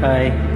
Bye.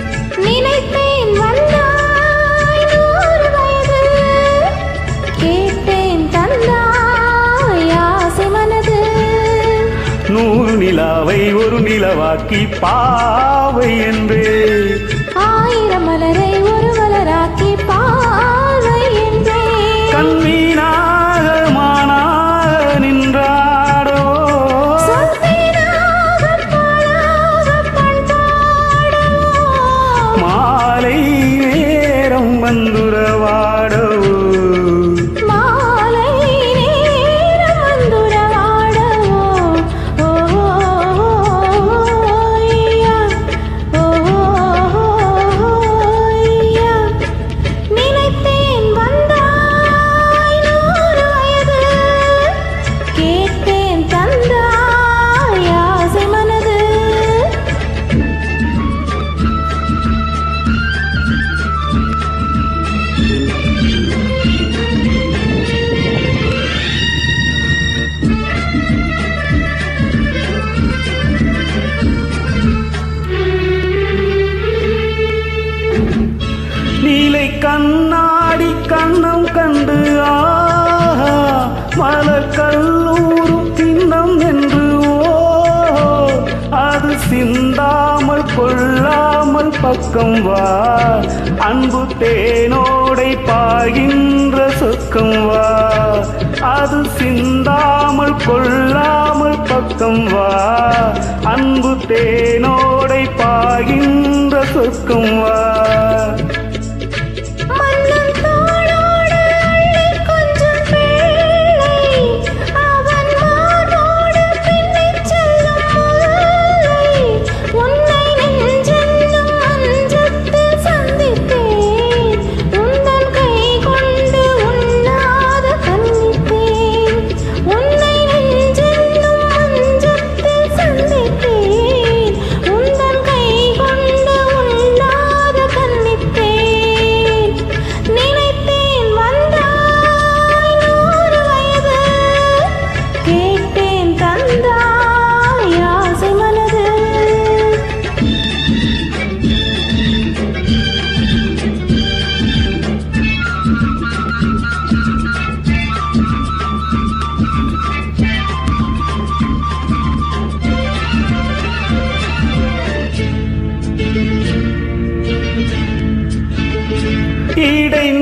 நிலவாக்கி பாவை என்றே. ஆயிரம் மலரே பக்கம் வா. அன்பு தேனோடை பாகின்ற சொக்கம் வா. அது சிந்தாமல் கொள்ளாமல் பக்கம் வா. அன்பு தேனோடை பாகின்ற சொக்கம் வா. கிடை